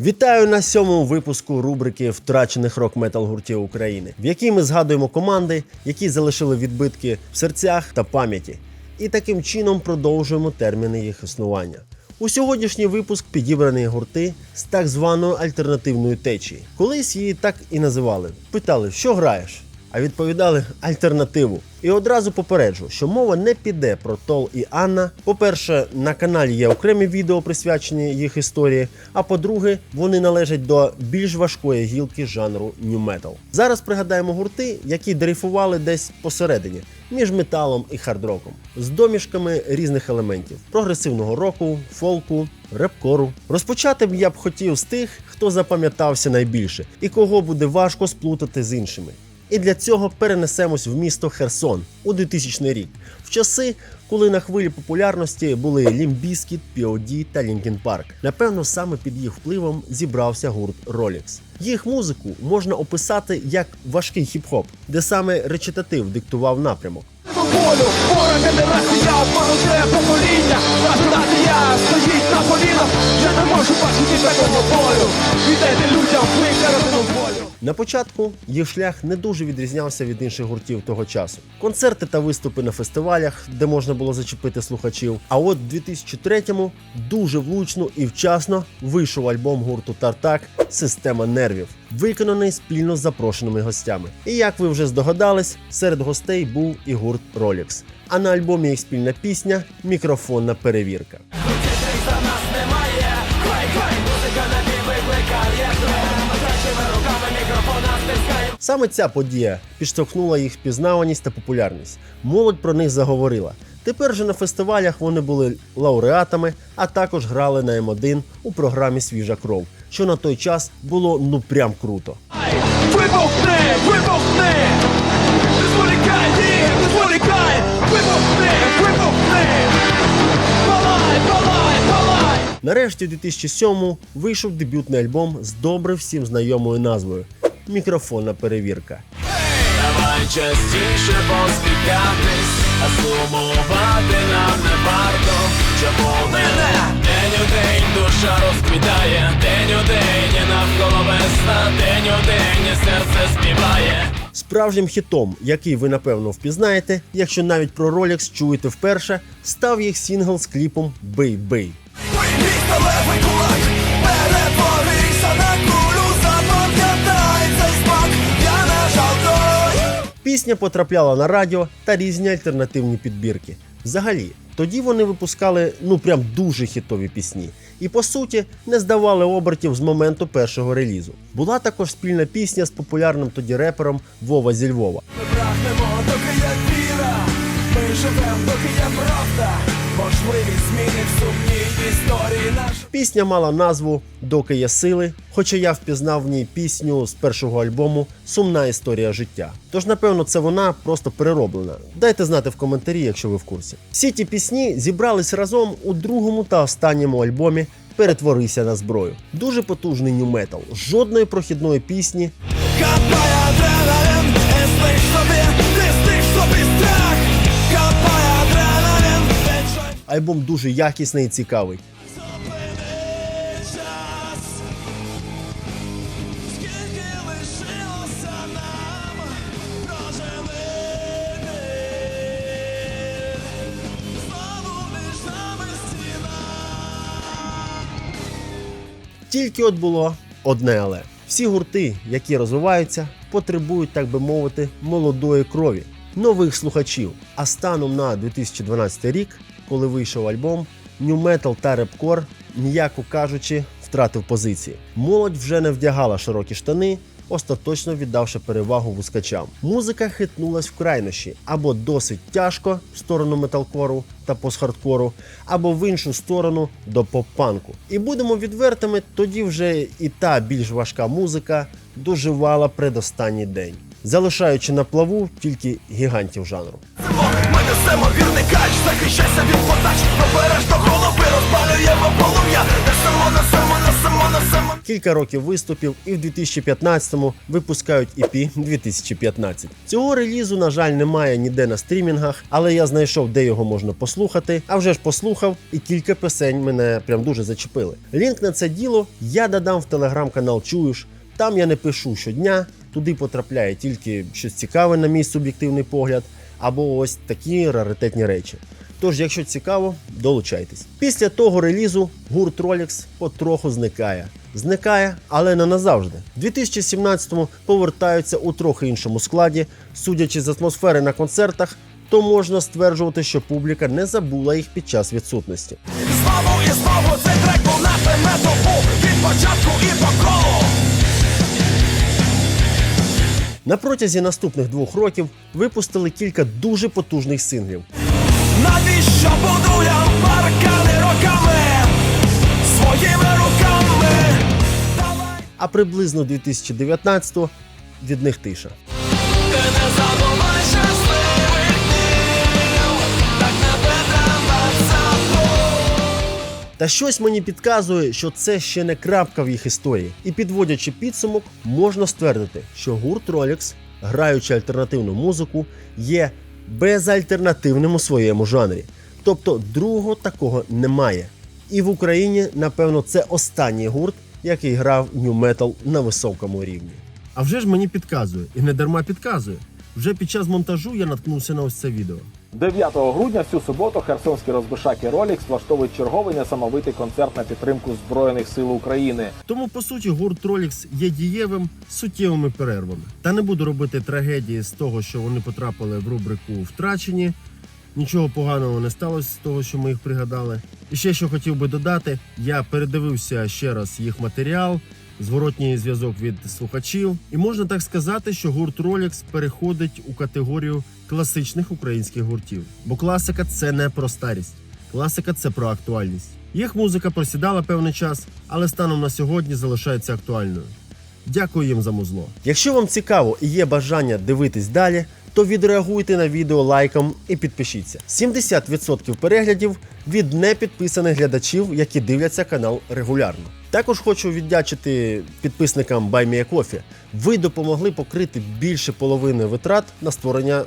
Вітаю на сьомому випуску рубрики втрачених рок-метал гуртів України, в якій ми згадуємо команди, які залишили відбитки в серцях та пам'яті, і таким чином продовжуємо терміни їх існування. У сьогоднішній випуск підібрані гурти з так званою альтернативною течії. Колись її так і називали. Питали, що граєш? А відповідали альтернативу. І одразу попереджу, що мова не піде про Тол і Анна. По-перше, на каналі є окремі відео присвячені їх історії. А по-друге, вони належать до більш важкої гілки жанру нью метал. Зараз пригадаємо гурти, які дрейфували десь посередині між металом і хардроком, з домішками різних елементів: прогресивного року, фолку, репкору. Розпочати б я б хотів з тих, хто запам'ятався найбільше і кого буде важко сплутати з іншими. І для цього перенесемось в місто Херсон у 2000 рік, в часи, коли на хвилі популярності були Лімбіскіт, POD та Лінкін Парк. Напевно, саме під їх впливом зібрався гурт Rolex. Їх музику можна описати як важкий хіп-хоп, де саме речитатив диктував напрямок. Волю, ворог генерація, молоде покоління, наша я стоїть на колінах, вже не можу бачити такого болю. Віддайте людям викарану волю. На початку їх шлях не дуже відрізнявся від інших гуртів того часу. Концерти та виступи на фестивалях, де можна було зачепити слухачів. А от в 2003-му дуже влучно і вчасно вийшов альбом гурту Тартак Система нервів, виконаний спільно з запрошеними гостями. І як ви вже здогадались, серед гостей був і гурт Rolex. А на альбомі їх спільна пісня Мікрофонна перевірка. Саме ця подія підштовхнула їх впізнаваність та популярність. Молодь про них заговорила. Тепер же на фестивалях вони були лауреатами, а також грали на М1 у програмі Свіжа кров, що на той час було ну прям круто. Вибухни, вибухни! Палай, палай, палай! Нарешті у 2007-му вийшов дебютний альбом з добре всім знайомою назвою Мікрофонна перевірка. Давай частіше посміхатись, а сумувати нам не варто. Чому мене день у день душа розквітає, день у день навколо весна, день у день серце співає. Справжнім хітом, який ви напевно впізнаєте, якщо навіть про Rolex чуєте вперше, став їх сінгл з кліпом Бей Бей. Пісня потрапляла на радіо та різні альтернативні підбірки. Взагалі, тоді вони випускали ну прям дуже хітові пісні. І по суті не здавали обертів з моменту першого релізу. Була також спільна пісня з популярним тоді репером Вова зі Львова. Ми прагнемо, доки є віра. Ми живемо, доки є правда. Можливість зміни в сумній історії наш. Пісня мала назву Доки є сили, хоча я впізнав в ній пісню з першого альбому Сумна історія життя. Тож, напевно, це вона просто перероблена. Дайте знати в коментарі, якщо ви в курсі. Всі ті пісні зібрались разом у другому та останньому альбомі Перетворися на зброю. Дуже потужний нью-метал, жодної прохідної пісні, Капає альбом дуже якісний і цікавий. Тільки от було одне але. Всі гурти, які розвиваються, потребують, так би мовити, молодої крові, нових слухачів. А станом на 2012 рік, коли вийшов альбом, New Metal та репкор, м'яко кажучи, втратив позиції. Молодь вже не вдягала широкі штани, остаточно віддавши перевагу вускачам. Музика хитнулась в крайнощі або досить тяжко в сторону металкору та постхардкору, або в іншу сторону до поп-панку. І будемо відвертими, тоді вже і та більш важка музика доживала предостанній день, залишаючи на плаву тільки гігантів жанру. Ми несемо вірний кач, захищайся від подач, обережно голови розпалюємо полум'я, несемо, несемо, несемо, несемо. кілька років виступів, і в 2015-му випускають EP 2015. Цього релізу, на жаль, немає ніде на стрімінгах, але я знайшов, де його можна послухати. А вже ж послухав, і кілька пісень мене прям дуже зачепили. Лінк на це діло я додам в телеграм-канал Чуєш. Там я не пишу щодня, туди потрапляє тільки щось цікаве, на мій суб'єктивний погляд, або ось такі раритетні речі. Тож, якщо цікаво, долучайтесь. Після того релізу гурт Rolex потроху зникає. Зникає, але не назавжди. В 2017-му повертаються у трохи іншому складі. Судячи з атмосфери на концертах, то можна стверджувати, що публіка не забула їх під час відсутності. Знову і знову цей трек був нашим методу від початку і по колу. На протязі наступних двох років випустили кілька дуже потужних синглів. Навіщо будуєм паркани роками своїми руками? Давай А приблизно 2019-го від них тиша. Та щось мені підказує, що це ще не крапка в їх історії. І підводячи підсумок, можна ствердити, що гурт Rolex, граючи альтернативну музику, є безальтернативним у своєму жанрі. Тобто другого такого немає. І в Україні, напевно, це останній гурт, який грав нью метал на високому рівні. А вже ж мені підказує, і не дарма підказує. Вже під час монтажу я наткнувся на ось це відео. 9 грудня в цю суботу херсонські розбишаки Rolex влаштовують черговий несамовитий концерт на підтримку Збройних сил України. Тому, по суті, гурт Rolex є дієвим суттєвими перервами. Та не буду робити трагедії з того, що вони потрапили в рубрику Втрачені. Нічого поганого не сталося з того, що ми їх пригадали. І ще що хотів би додати, я передивився ще раз їх матеріал, зворотній зв'язок від слухачів. І можна так сказати, що гурт Rolex переходить у категорію класичних українських гуртів. Бо класика це не про старість. Класика це про актуальність. Їх музика просідала певний час, але станом на сьогодні залишається актуальною. Дякую їм за музло. Якщо вам цікаво і є бажання дивитись далі, то відреагуйте на відео лайком і підпишіться. 70% переглядів від непідписаних глядачів, які дивляться канал регулярно. Також хочу віддячити підписникам BuyMeACoffee. Ви допомогли покрити більше половини витрат на створення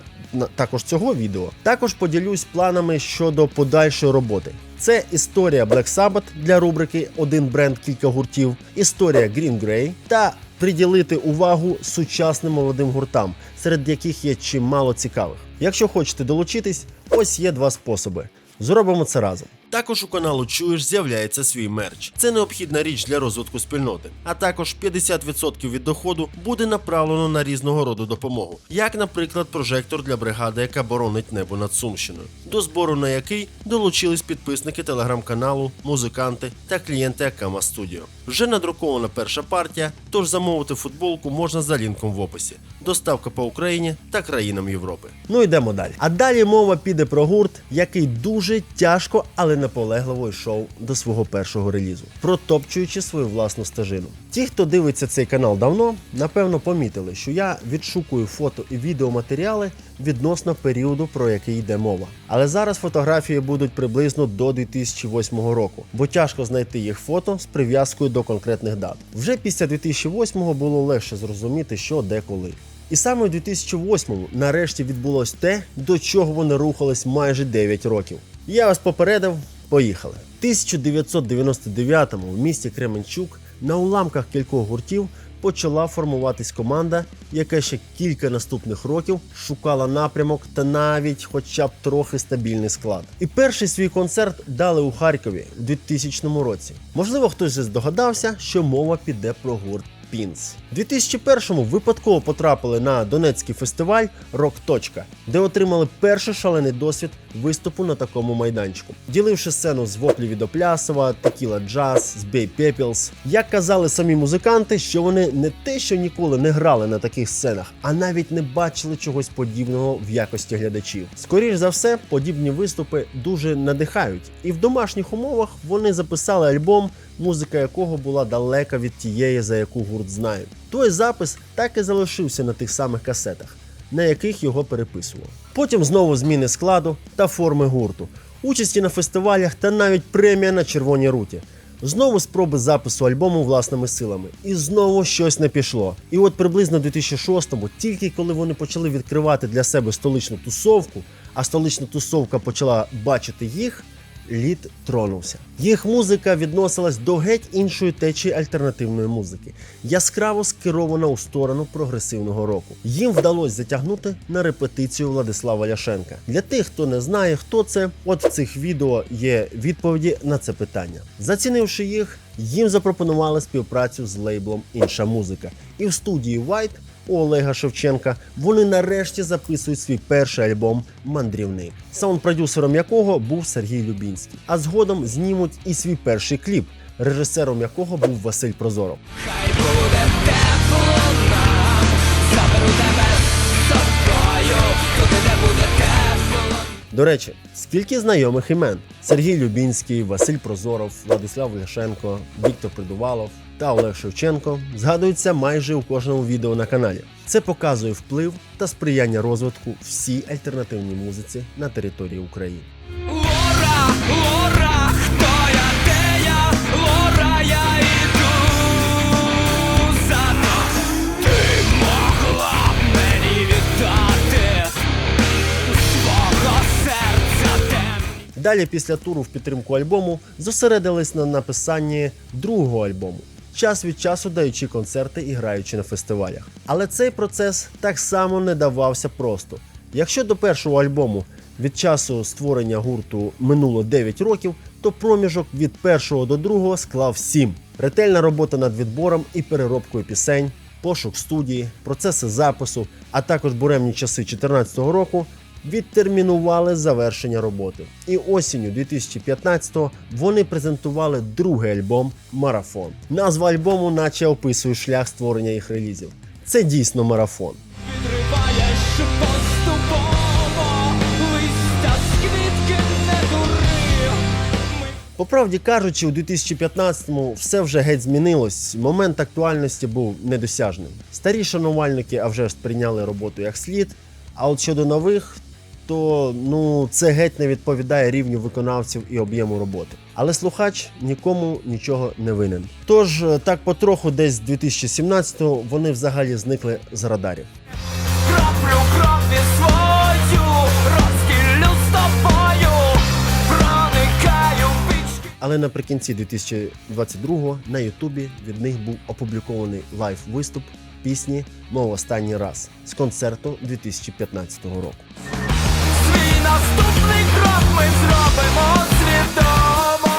також цього відео. Також поділюсь планами щодо подальшої роботи. Це історія Black Sabbath для рубрики Один бренд, кілька гуртів, історія Green Grey та приділити увагу сучасним молодим гуртам, серед яких є чимало цікавих. Якщо хочете долучитись, ось є два способи. Зробимо це разом. Також у каналу Чуєш з'являється свій мерч. Це необхідна річ для розвитку спільноти. А також 50% від доходу буде направлено на різного роду допомогу, як, наприклад, прожектор для бригади, яка боронить небо над Сумщиною, до збору на який долучились підписники телеграм-каналу, музиканти та клієнти Акама Studio. Вже надрукована перша партія, тож замовити футболку можна за лінком в описі. Доставка по Україні та країнам Європи. Ну йдемо далі. А далі мова піде про гурт, який дуже тяжко, але наполегливо йшов до свого першого релізу, протопчуючи свою власну стежину. Ті, хто дивиться цей канал давно, напевно помітили, що я відшукую фото і відеоматеріали відносно періоду, про який йде мова. Але зараз фотографії будуть приблизно до 2008 року, бо тяжко знайти їх фото з прив'язкою до конкретних дат. Вже після 2008 було легше зрозуміти, що де коли. І саме у 2008-му нарешті відбулось те, до чого вони рухались майже 9 років. Я вас попередив, поїхали. В 1999-му в місті Кременчук на уламках кількох гуртів почала формуватись команда, яка ще кілька наступних років шукала напрямок та навіть хоча б трохи стабільний склад. І перший свій концерт дали у Харкові у 2000 році. Можливо, хтось вже здогадався, що мова піде про гурт. Пінс. У 2001-му випадково потрапили на Донецький фестиваль Рок Точка, де отримали перший шалений досвід виступу на такому майданчику, діливши сцену з воплі від Оплясова, Текіла Джаз, з Бей Пепілс. Як казали самі музиканти, що вони не те, що ніколи не грали на таких сценах, а навіть не бачили чогось подібного в якості глядачів. Скоріш за все, подібні виступи дуже надихають, і в домашніх умовах вони записали альбом музика якого була далека від тієї, за яку гурт знає. Той запис так і залишився на тих самих касетах, на яких його переписував. Потім знову зміни складу та форми гурту, участі на фестивалях та навіть премія на червоній руті. Знову спроби запису альбому власними силами. І знову щось не пішло. І от приблизно в 2006-му, тільки коли вони почали відкривати для себе столичну тусовку, а столична тусовка почала бачити їх, лід тронувся. Їх музика відносилась до геть іншої течії альтернативної музики, яскраво скерована у сторону прогресивного року. Їм вдалося затягнути на репетицію Владислава Ляшенка. Для тих, хто не знає, хто це, от в цих відео є відповіді на це питання. Зацінивши їх, їм запропонували співпрацю з лейблом Інша музика. І в студії White Олега Шевченка вони нарешті записують свій перший альбом Мандрівник, саунд-продюсером якого був Сергій Любінський. А згодом знімуть і свій перший кліп, режисером якого був Василь Прозоров. Хай буде тепло нам, заберу тебе з собою, буде тепло. До речі, скільки знайомих імен: Сергій Любінський, Василь Прозоров, Владислав Ляшенко, Віктор Придувалов та Олег Шевченко згадуються майже у кожному відео на каналі. Це показує вплив та сприяння розвитку всій альтернативній музиці на території України. Далі, після туру в підтримку альбому, зосередились на написанні другого альбому. Час від часу даючи концерти і граючи на фестивалях. Але цей процес так само не давався просто. Якщо до першого альбому від часу створення гурту минуло 9 років, то проміжок від першого до другого склав 7. Ретельна робота над відбором і переробкою пісень, пошук студії, процеси запису, а також буремні часи 2014 року відтермінували завершення роботи. І осінню 2015-го вони презентували другий альбом Марафон. Назва альбому, наче описує шлях створення їх релізів. Це дійсно марафон. По правді кажучи, у 2015-му все вже геть змінилось. Момент актуальності був недосяжним. Старі шанувальники а вже ж сприйняли роботу як слід. А от щодо нових, то ну це геть не відповідає рівню виконавців і об'єму роботи. Але слухач нікому нічого не винен. Тож е, так потроху, десь з 2017-го вони взагалі зникли з радарів. Краплю крові свою, розділю з тобою, проникаю в пічки. Але наприкінці 2022-го на Ютубі від них був опублікований лайв виступ пісні Мов останній раз з концерту 2015 року. Наступний крок ми зробимо свідомо.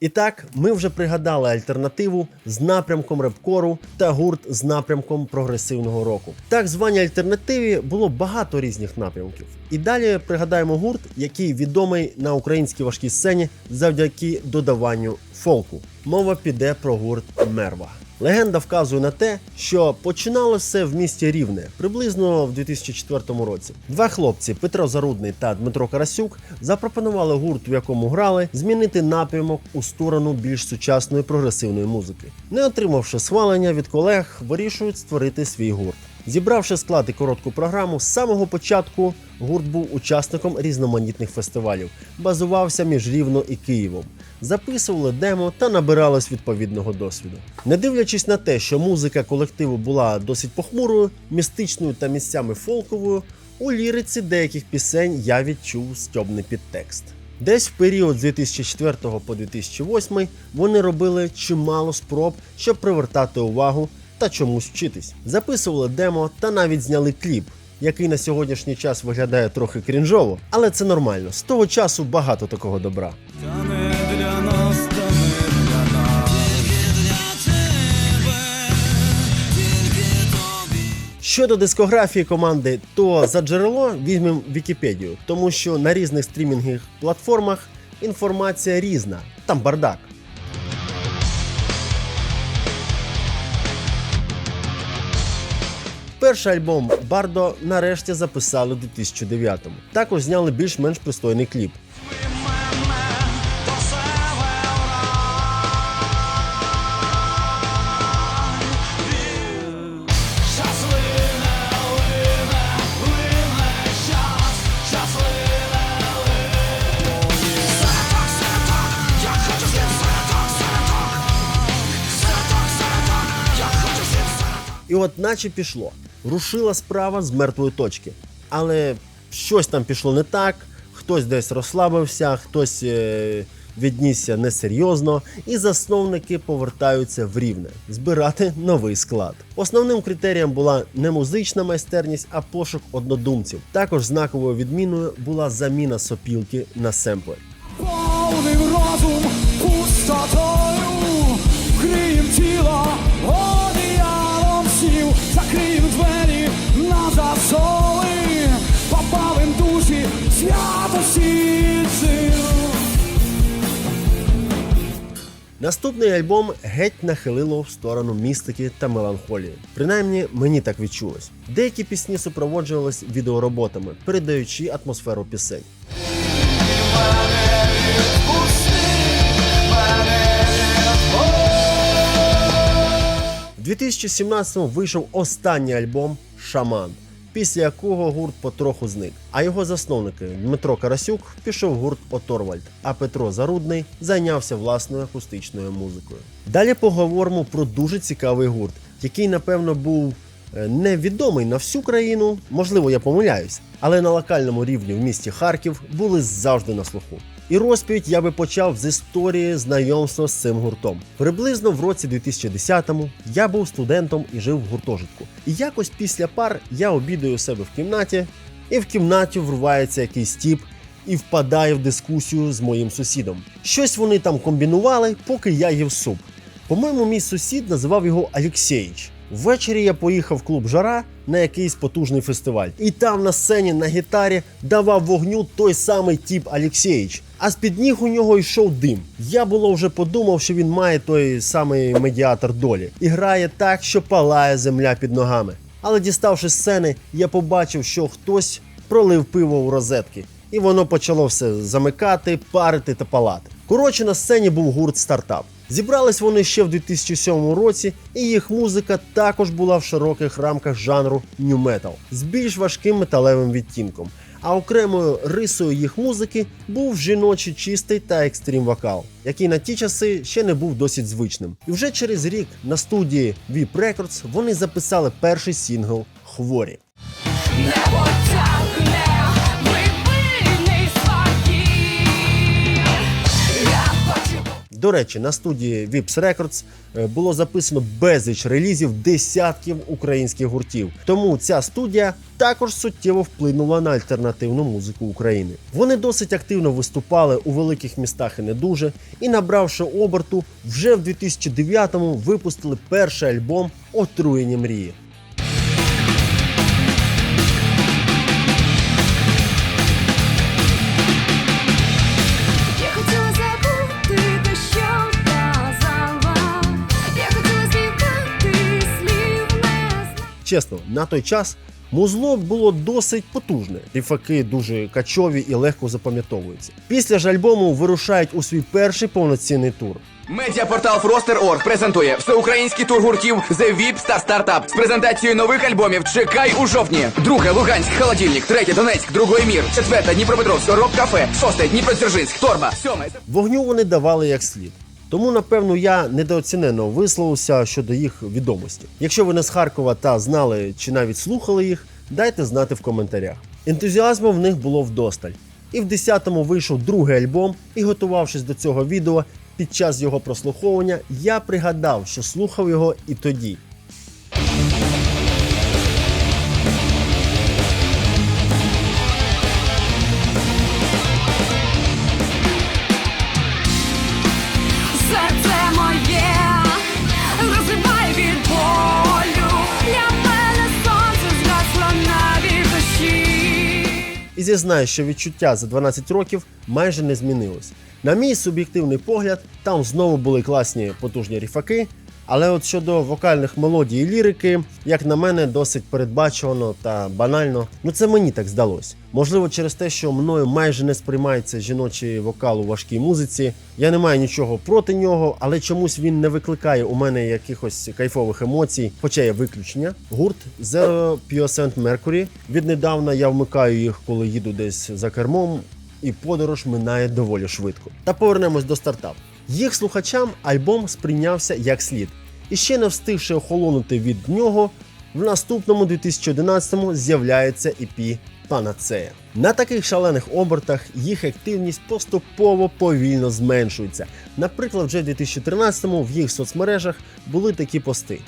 І так, ми вже пригадали альтернативу з напрямком репкору та гурт з напрямком прогресивного року. Так званій альтернативі було багато різних напрямків. І далі пригадаємо гурт, який відомий на українській важкій сцені завдяки додаванню фолку. Мова піде про гурт Мерва. Легенда вказує на те, що починало все в місті Рівне приблизно в 2004 році. Два хлопці Петро Зарудний та Дмитро Карасюк запропонували гурт, в якому грали, змінити напрямок у сторону більш сучасної прогресивної музики. Не отримавши схвалення від колег, вирішують створити свій гурт. Зібравши склад і коротку програму, з самого початку гурт був учасником різноманітних фестивалів, базувався між Рівно і Києвом. Записували демо та набирались відповідного досвіду. Не дивлячись на те, що музика колективу була досить похмурою, містичною та місцями фолковою, у ліриці деяких пісень я відчув стьобний підтекст. Десь в період з 2004 по 2008 вони робили чимало спроб, щоб привертати увагу та чомусь вчитись. Записували демо та навіть зняли кліп, який на сьогоднішній час виглядає трохи крінжово, але це нормально. З того часу багато такого добра. Та не для нас, та не для нас. Щодо дискографії команди, то за джерело візьмемо Вікіпедію, тому що на різних стрімінгових платформах інформація різна, там бардак. Перший альбом Бардо нарешті записали у 2009-му. Також зняли більш-менш пристойний кліп. І от наче пішло. Рушила справа з мертвої точки. Але щось там пішло не так, хтось десь розслабився, хтось е, віднісся несерйозно, і засновники повертаються в рівне збирати новий склад. Основним критерієм була не музична майстерність, а пошук однодумців. Також знаковою відміною була заміна сопілки на семпли. Повним розум пустотою, вкриєм тіло душі святості. Наступний альбом геть нахилило в сторону містики та меланхолії. Принаймні мені так відчулось. Деякі пісні супроводжувались відеороботами, передаючи атмосферу пісень. 2017-му вийшов останній альбом Шаман, після якого гурт потроху зник. А його засновники Дмитро Карасюк пішов в гурт Оторвальд, а Петро Зарудний зайнявся власною акустичною музикою. Далі поговоримо про дуже цікавий гурт, який, напевно, був е, невідомий на всю країну. Можливо, я помиляюсь, але на локальному рівні в місті Харків були завжди на слуху. І розповідь я би почав з історії знайомства з цим гуртом. Приблизно в році 2010-му я був студентом і жив в гуртожитку. І якось після пар я обідаю себе в кімнаті, і в кімнаті врувається якийсь тіп і впадає в дискусію з моїм сусідом. Щось вони там комбінували, поки я їв суп. По-моєму, мій сусід називав його Алексєїч. Ввечері я поїхав в клуб Жара на якийсь потужний фестиваль. І там на сцені на гітарі давав вогню той самий тіп Алексєїч. А з-під ніг у нього йшов дим. Я було вже подумав, що він має той самий медіатор долі і грає так, що палає земля під ногами. Але діставши сцени, я побачив, що хтось пролив пиво у розетки, і воно почало все замикати, парити та палати. Коротше, на сцені був гурт стартап. Зібрались вони ще в 2007 році, і їх музика також була в широких рамках жанру нью метал з більш важким металевим відтінком. А окремою рисою їх музики був жіночий чистий та екстрім вокал, який на ті часи ще не був досить звичним. І вже через рік на студії VIP Records вони записали перший сінгл Хворі. Небо До речі, на студії Vips Records е, було записано безліч релізів десятків українських гуртів. Тому ця студія також суттєво вплинула на альтернативну музику України. Вони досить активно виступали у великих містах і не дуже, і набравши оберту, вже в 2009-му випустили перший альбом Отруєні мрії. Чесно, на той час музло було досить потужне. Ріфаки дуже качові і легко запам'ятовуються. Після ж альбому вирушають у свій перший повноцінний тур. Медіапортал Фростер.Орг презентує всеукраїнський тур гуртів The VIP Star Startup з презентацією нових альбомів Чекай у жовтні. Друге Луганськ, Холодильник, третє Донецьк, другий мір, четверте Дніпропетровськ, Роб Кафе, шосте Дніпродзержинськ, Торба, сьоме Вогню вони давали як слід. Тому, напевно, я недооцінено висловився щодо їх відомості. Якщо ви не з Харкова та знали чи навіть слухали їх, дайте знати в коментарях. Ентузіазму в них було вдосталь. І в 10-му вийшов другий альбом, і готувавшись до цього відео, під час його прослуховування я пригадав, що слухав його і тоді. Зізнаю, що відчуття за 12 років майже не змінилось. На мій суб'єктивний погляд, там знову були класні потужні ріфаки, але от щодо вокальних мелодій і лірики, як на мене, досить передбачувано та банально. Ну це мені так здалось. Можливо, через те, що мною майже не сприймається жіночий вокал у важкій музиці. Я не маю нічого проти нього, але чомусь він не викликає у мене якихось кайфових емоцій, хоча є виключення. Гурт Zero Percent Mercury. Віднедавна я вмикаю їх, коли їду десь за кермом, і подорож минає доволі швидко. Та повернемось до стартап. Їх слухачам альбом сприйнявся як слід. І ще не встигши охолонути від нього, в наступному 2011-му з'являється EP Панацея. На таких шалених обертах їх активність поступово повільно зменшується. Наприклад, вже в 2013-му в їх соцмережах були такі пости.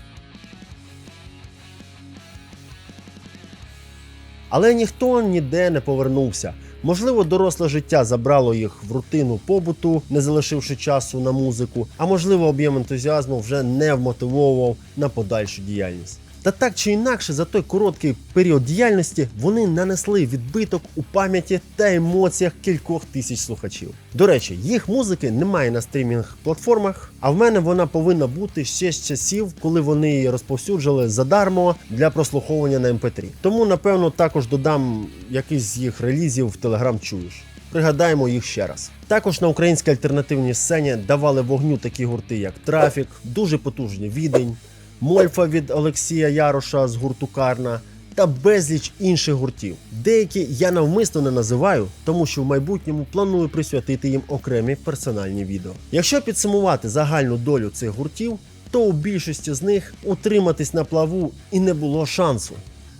Але ніхто ніде не повернувся. Можливо, доросле життя забрало їх в рутину побуту, не залишивши часу на музику, а можливо, об'єм ентузіазму вже не вмотивовував на подальшу діяльність. Та так чи інакше, за той короткий період діяльності вони нанесли відбиток у пам'яті та емоціях кількох тисяч слухачів. До речі, їх музики немає на стрімінг платформах, а в мене вона повинна бути ще з часів, коли вони її розповсюджували задармо для прослуховування на MP3. Тому, напевно, також додам якийсь з їх релізів в Telegram чуєш. Пригадаємо їх ще раз. Також на українській альтернативній сцені давали вогню такі гурти, як Трафік, дуже потужні відень, Мольфа від Олексія Яроша з гурту Карна та безліч інших гуртів. Деякі я навмисно не називаю, тому що в майбутньому планую присвятити їм окремі персональні відео. Якщо підсумувати загальну долю цих гуртів, то у більшості з них утриматись на плаву і не було шансу.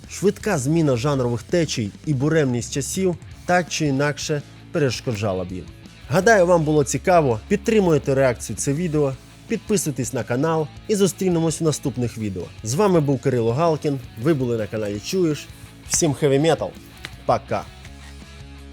Швидка зміна жанрових течій і буремність часів так чи інакше перешкоджала б їм. Гадаю, вам було цікаво. Підтримуйте реакцію це відео, підписуйтесь на канал і зустрінемось у наступних відео. З вами був Кирило Галкін. Ви були на каналі Чуєш. Всім хеві метал. Пока!